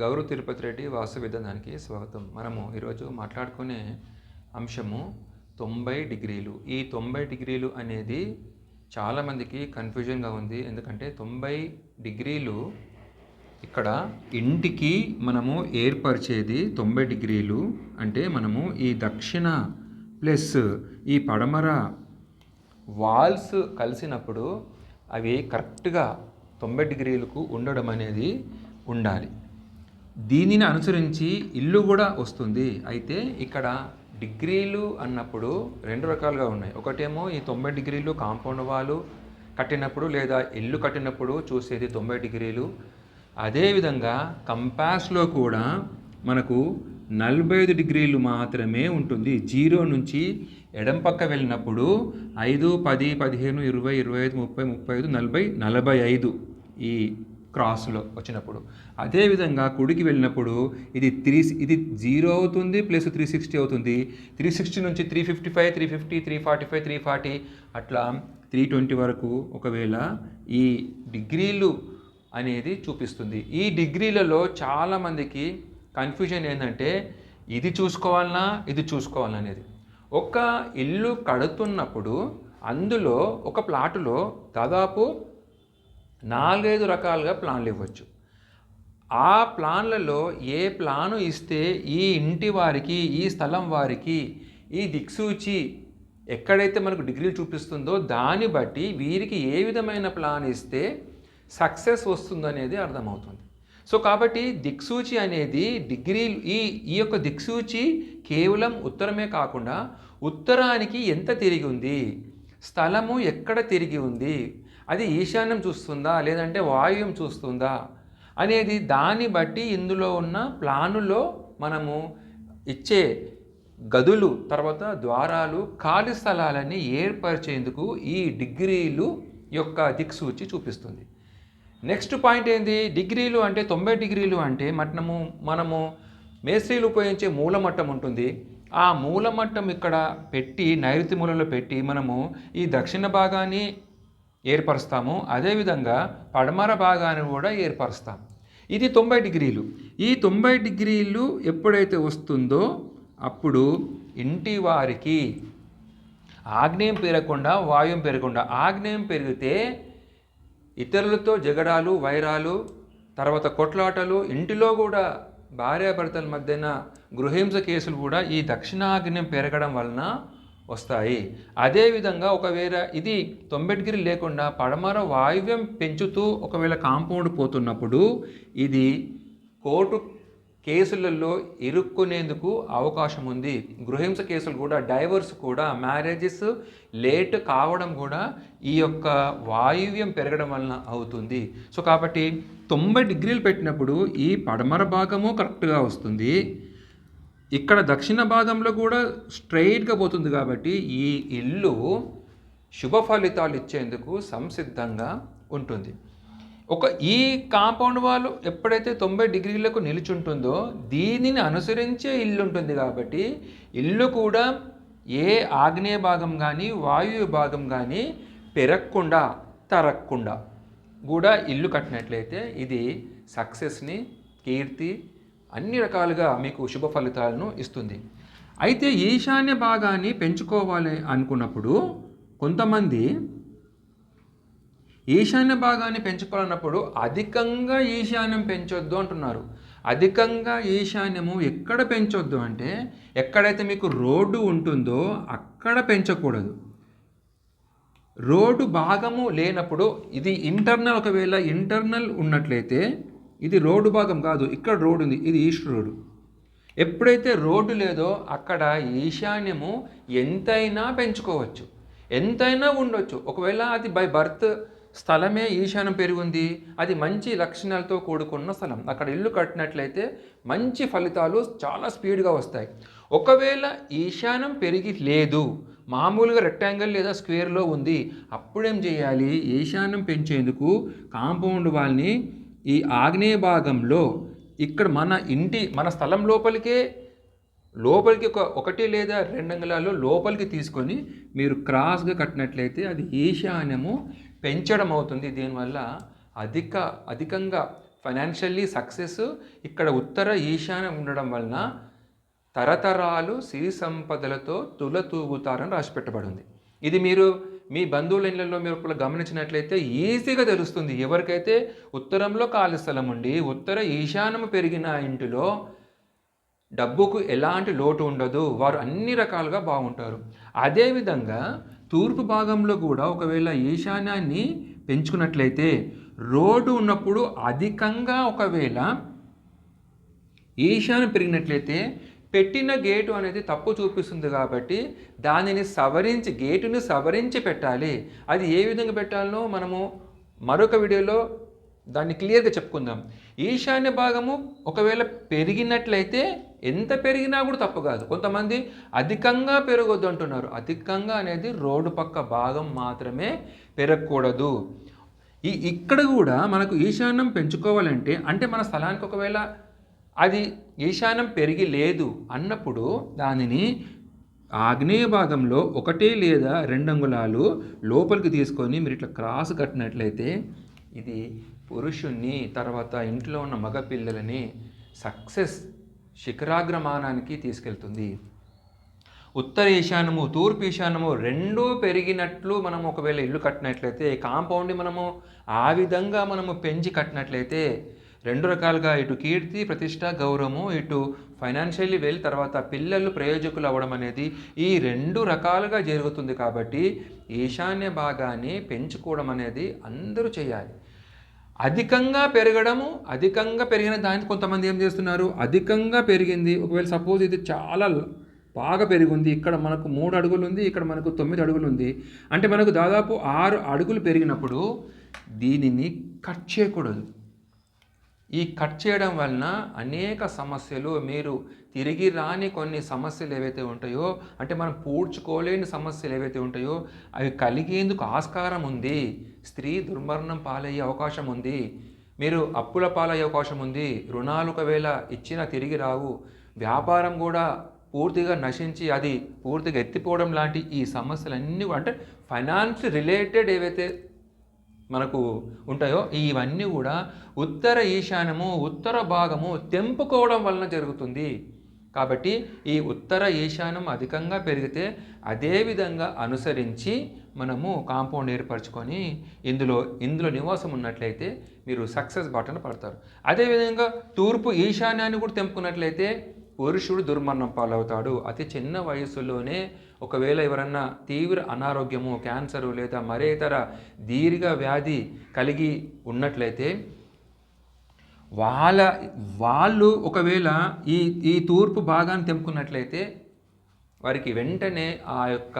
గౌరవ తిరుపతి రెడ్డి వాసు విధానానికి స్వాగతం. మనము ఈరోజు మాట్లాడుకునే అంశము తొంభై డిగ్రీలు. ఈ తొంభై డిగ్రీలు అనేది చాలామందికి కన్ఫ్యూజన్గా ఉంది. ఎందుకంటే తొంభై డిగ్రీలు ఇక్కడ ఇంటికి మనము ఏర్పరిచేది తొంభై డిగ్రీలు. అంటే మనము ఈ దక్షిణ ప్లస్ ఈ పడమర వాల్స్ కలిసినప్పుడు అవి కరెక్ట్గా తొంభై డిగ్రీలకు ఉండడం అనేది ఉండాలి. దీనిని అనుసరించి ఇల్లు కూడా వస్తుంది. అయితే ఇక్కడ డిగ్రీలు అన్నప్పుడు రెండు రకాలుగా ఉన్నాయి. ఒకటేమో ఈ తొంభై డిగ్రీలు కాంపౌండ్ వాళ్ళు కట్టినప్పుడు లేదా ఇల్లు కట్టినప్పుడు చూసేది తొంభై డిగ్రీలు. అదేవిధంగా కంపాస్లో కూడా మనకు నలభై ఐదు డిగ్రీలు మాత్రమే ఉంటుంది. జీరో నుంచి ఎడం పక్క వెళ్ళినప్పుడు ఐదు పది పదిహేను ఇరవై ఇరవై ఐదు ముప్పై ముప్పై ఐదు నలభై నలభై ఐదు ఈ క్రాస్లో వచ్చినప్పుడు. అదేవిధంగా కుడికి వెళ్ళినప్పుడు ఇది త్రీ ఇది జీరో అవుతుంది ప్లస్ త్రీ సిక్స్టీ అవుతుంది. త్రీ సిక్స్టీ నుంచి three fifty five three fifty three forty five three forty అట్లా త్రీ ట్వంటీ వరకు ఒకవేళ ఈ డిగ్రీలు అనేది చూపిస్తుంది. ఈ డిగ్రీలలో చాలామందికి కన్ఫ్యూజన్ ఏంటంటే ఇది చూసుకోవాలన్నా ఇది చూసుకోవాలన్నా అనేది. ఒక ఇల్లు కడుతున్నప్పుడు అందులో ఒక ప్లాటులో దాదాపు నాలుగైదు రకాలుగా ప్లాన్లు ఇవ్వచ్చు. ఆ ప్లాన్లలో ఏ ప్లాను ఇస్తే ఈ ఇంటి వారికి ఈ స్థలం వారికి ఈ దిక్సూచి ఎక్కడైతే మనకు డిగ్రీలు చూపిస్తుందో దాన్ని బట్టి వీరికి ఏ విధమైన ప్లాన్ ఇస్తే సక్సెస్ వస్తుందనేది అర్థమవుతుంది. సో కాబట్టి దిక్సూచి అనేది డిగ్రీలు ఈ ఈ యొక్క దిక్సూచి కేవలం ఉత్తరమే కాకుండా ఉత్తరానికి ఎంత తిరిగి ఉంది స్థలము ఎక్కడ తిరిగి ఉంది అది ఈశాన్యం చూస్తుందా? లేదంటే వాయువ్యం చూస్తుందా? అనేది దాన్ని బట్టి ఇందులో ఉన్న ప్లానులో మనము ఇచ్చే గదులు తర్వాత ద్వారాలు ఖాళీ స్థలాలని ఏర్పరిచేందుకు ఈ డిగ్రీలు యొక్క దిక్సూచి చూపిస్తుంది. నెక్స్ట్ పాయింట్ ఏంది? డిగ్రీలు అంటే తొంభై డిగ్రీలు అంటే మనము మనము మేస్త్రీలు ఉపయోగించే మూలమట్టం ఉంటుంది. ఆ మూలమట్టం ఇక్కడ పెట్టి నైరుతి మూలలో పెట్టి మనము ఈ దక్షిణ భాగాన్ని ఏర్పరుస్తాము. అదేవిధంగా పడమర భాగాన్ని కూడా ఏర్పరుస్తాం. ఇది తొంభై డిగ్రీలు. ఈ తొంభై డిగ్రీలు ఎప్పుడైతే వస్తుందో అప్పుడు ఇంటి వారికి ఆగ్నేయం పెరగకుండా వాయువు పెరగకుండా ఆగ్నేయం పెరిగితే ఇతరులతో జగడాలు వైరాలు తర్వాత కొట్లాటలు ఇంటిలో కూడా భార్యాభర్తల మధ్యన గృహింస కేసులు కూడా ఈ దక్షిణాగ్నేయం పెరగడం వలన వస్తాయి. అదేవిధంగా ఒకవేళ ఇది తొంభై లేకుండా పడమర వాయువ్యం పెంచుతూ ఒకవేళ కాంపౌండ్ పోతున్నప్పుడు ఇది కోర్టు కేసులలో ఇరుక్కునేందుకు అవకాశం ఉంది గృహింస కేసులు కూడా డైవర్స్ కూడా మ్యారేజెస్ లేట్ కావడం కూడా ఈ యొక్క వాయువ్యం పెరగడం వలన అవుతుంది. సో కాబట్టి తొంభై డిగ్రీలు పెట్టినప్పుడు ఈ పడమర భాగము కరెక్ట్గా వస్తుంది. ఇక్కడ దక్షిణ భాగంలో కూడా స్ట్రైట్గా పోతుంది కాబట్టి ఈ ఇల్లు శుభ ఫలితాలు ఇచ్చేందుకు సంసిద్ధంగా ఉంటుంది. ఒక ఈ కాంపౌండ్ వాళ్ళు ఎప్పుడైతే తొంభై డిగ్రీలకు నిలుచుంటుందో దీనిని అనుసరించే ఇల్లు ఉంటుంది కాబట్టి ఇల్లు కూడా ఏ ఆగ్నేయ భాగం కానీ వాయువ్య భాగం కానీ పెరగకుండా తరగకుండా కూడా ఇల్లు కట్టినట్లయితే ఇది సక్సెస్ని కీర్తి అన్ని రకాలుగా మీకు శుభ ఫలితాలను ఇస్తుంది. అయితే ఈశాన్య భాగాన్ని పెంచుకోవాలి అనుకున్నప్పుడు కొంతమంది ఈశాన్య భాగాన్ని పెంచుకోవాలన్నప్పుడు అధికంగా ఈశాన్యం పెంచొద్దు అంటున్నారు. అధికంగా ఈశాన్యము ఎక్కడ పెంచొద్దు అంటే ఎక్కడైతే మీకు రోడ్డు ఉంటుందో అక్కడ పెంచకూడదు. రోడ్డు భాగము లేనప్పుడు ఇది ఇంటర్నల్ ఒకవేళ ఇంటర్నల్ ఉన్నట్లయితే ఇది రోడ్డు భాగం కాదు ఇక్కడ రోడ్డు ఉంది ఇది ఈస్ట్ రోడ్డు ఎప్పుడైతే రోడ్డు లేదో అక్కడ ఈశాన్యము ఎంతైనా పెంచుకోవచ్చు ఎంతైనా ఉండొచ్చు. ఒకవేళ అది బై బర్త్ స్థలమే ఈశాన్యం పెరిగింది అది మంచి లక్షణాలతో కూడుకున్న స్థలం. అక్కడ ఇల్లు కట్టినట్లయితే మంచి ఫలితాలు చాలా స్పీడ్గా వస్తాయి. ఒకవేళ ఈశాన్యం పెరిగి లేదు మామూలుగా రెక్టాంగిల్ లేదా స్క్వేర్లో ఉంది అప్పుడేం చేయాలి? ఈశాన్యం పెంచేందుకు కాంపౌండ్ వాళ్ళని ఈ ఆగ్నేయ భాగంలో ఇక్కడ మన ఇంటి మన స్థలం లోపలికే లోపలికి ఒక ఒకటి లేదా రెండు అంగుళాలు లోపలికి తీసుకొని మీరు క్రాస్గా కట్టినట్లయితే అది ఈశాన్యము పెంచడం అవుతుంది. దీనివల్ల అధిక అధికంగా ఫైనాన్షియల్లీ సక్సెస్ ఇక్కడ ఉత్తర ఈశాన్యం ఉండడం వలన తరతరాలు సిరి సంపదలతో తులతూగుతారని రాసి ఉంది ఇది మీరు మీ బంధువుల ఇళ్ళలో మీరు ఒకళ్ళు గమనించినట్లయితే ఈజీగా తెలుస్తుంది. ఎవరికైతే ఉత్తరంలో ఖాళీ స్థలం ఉండి ఉత్తర ఈశాన్యము పెరిగిన ఇంటిలో డబ్బుకు ఎలాంటి లోటు ఉండదు. వారు అన్ని రకాలుగా బాగుంటారు. అదేవిధంగా తూర్పు భాగంలో కూడా ఒకవేళ ఈశాన్యాన్ని పెంచుకున్నట్లయితే రోడ్డు ఉన్నప్పుడు అధికంగా ఒకవేళ ఈశాన్యం పెరిగినట్లయితే పెట్టిన గేటు అనేది తప్పు చూపిస్తుంది కాబట్టి దానిని సవరించి గేటుని సవరించి పెట్టాలి. అది ఏ విధంగా పెట్టాలనో మనము మరొక వీడియోలో దాన్ని క్లియర్గా చెప్పుకుందాం. ఈశాన్య భాగము ఒకవేళ పెరిగినట్లయితే ఎంత పెరిగినా కూడా తప్పు కాదు. కొంతమంది అధికంగా పెరగొద్దు అంటున్నారు. అధికంగా అనేది రోడ్డు పక్క భాగం మాత్రమే పెరగకూడదు. ఈ ఇక్కడ కూడా మనకు ఈశాన్యం పెంచుకోవాలంటే అంటే మన స్థలానికి ఒకవేళ అది ఈశాన్యం పెరిగి లేదు అన్నప్పుడు దానిని ఆగ్నేయ భాగంలో ఒకటి లేదా రెండు అంగుళాలు లోపలికి తీసుకొని మీరు ఇట్లా క్రాస్ కట్టినట్లయితే ఇది పురుషుణ్ణి తర్వాత ఇంట్లో ఉన్న మగ పిల్లలని సక్సెస్ శిఖరాగ్రమానానికి తీసుకెళ్తుంది. ఉత్తర ఈశాన్యము తూర్పు ఈశాన్యము రెండూ పెరిగినట్లు మనం ఒకవేళ ఇల్లు కట్టినట్లయితే కాంపౌండ్ని మనము ఆ విధంగా మనము పెంచి కట్టినట్లయితే రెండు రకాలుగా. ఇటు కీర్తి ప్రతిష్ట గౌరవము. ఇటు ఫైనాన్షియల్లీ వెల్ తర్వాత పిల్లలు ప్రయోజకులు అవ్వడం అనేది ఈ రెండు రకాలుగా జరుగుతుంది కాబట్టి ఈశాన్య భాగాన్ని పెంచుకోవడం అనేది అందరూ చేయాలి. అధికంగా పెరగడము అధికంగా పెరిగిన దానికి కొంతమంది ఏం చేస్తున్నారు? అధికంగా పెరిగింది. ఒకవేళ సపోజ్ ఇది చాలా బాగా పెరిగింది ఇక్కడ మనకు మూడు అడుగులు ఉంది ఇక్కడ మనకు తొమ్మిది అడుగులు ఉంది అంటే మనకు దాదాపు ఆరు అడుగులు పెరిగినప్పుడు దీనిని కట్ చేయకూడదు. ఈ కట్ చేయడం వలన అనేక సమస్యలు మీరు తిరిగి రాని కొన్ని సమస్యలు ఏవైతే ఉంటాయో అంటే మనం పూడ్చుకోలేని సమస్యలు ఏవైతే ఉంటాయో అవి కలిగేందుకు ఆస్కారం ఉంది. స్త్రీ దుర్మరణం పాలయ్యే అవకాశం ఉంది. మీరు అప్పుల పాలయ్యే అవకాశం ఉంది. రుణాలు ఒకవేళ ఇచ్చినా తిరిగి రావు. వ్యాపారం కూడా పూర్తిగా నశించి అది పూర్తిగా ఎత్తిపోవడం లాంటి ఈ సమస్యలన్నీ అంటే ఫైనాన్స్ రిలేటెడ్ ఏవైతే మనకు ఉంటాయో ఇవన్నీ కూడా ఉత్తర ఈశాన్యము ఉత్తర భాగము తెంపుకోవడం వలన జరుగుతుంది. కాబట్టి ఈ ఉత్తర ఈశాన్యం అధికంగా పెరిగితే అదేవిధంగా అనుసరించి మనము కాంపౌండ్ ఏర్పరచుకొని ఇందులో ఇందులో నివాసం ఉన్నట్లయితే మీరు సక్సెస్ బాటన పడతారు. అదేవిధంగా తూర్పు ఈశాన్యాన్ని కూడా తెంపుకున్నట్లయితే పురుషుడు దుర్మరణం పాలవుతాడు. అతి చిన్న వయసులోనే ఒకవేళ ఎవరన్నా తీవ్ర అనారోగ్యము క్యాన్సరు లేదా మరే ఇతర దీర్ఘ వ్యాధి కలిగి ఉన్నట్లయితే వాళ్ళ వాళ్ళు ఒకవేళ ఈ ఈ తూర్పు భాగాన్ని తెంపుకున్నట్లయితే వారికి వెంటనే ఆ యొక్క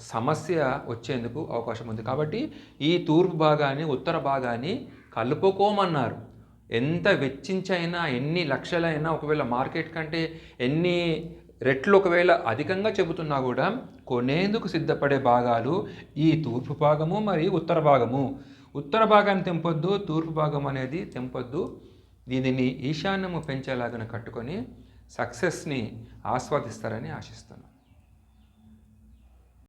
సమస్య వచ్చేందుకు అవకాశం ఉంది. కాబట్టి ఈ తూర్పు భాగాన్ని ఉత్తర భాగాన్ని కలుపుకోమన్నారు. ఎంత వెచ్చించైనా ఎన్ని లక్షలైనా ఒకవేళ మార్కెట్ కంటే ఎన్ని రెట్లు ఒకవేళ అధికంగా చెబుతున్నా కూడా కొనేందుకు సిద్ధపడే భాగాలు ఈ తూర్పు భాగము మరియు ఉత్తర భాగము. ఉత్తర భాగాన్ని తెంపొద్దు తూర్పు భాగం అనేది తెంపొద్దు. దీనిని ఈశాన్యము పెంచేలాగా కట్టుకొని సక్సెస్ని ఆస్వాదిస్తారని ఆశిస్తున్నాను.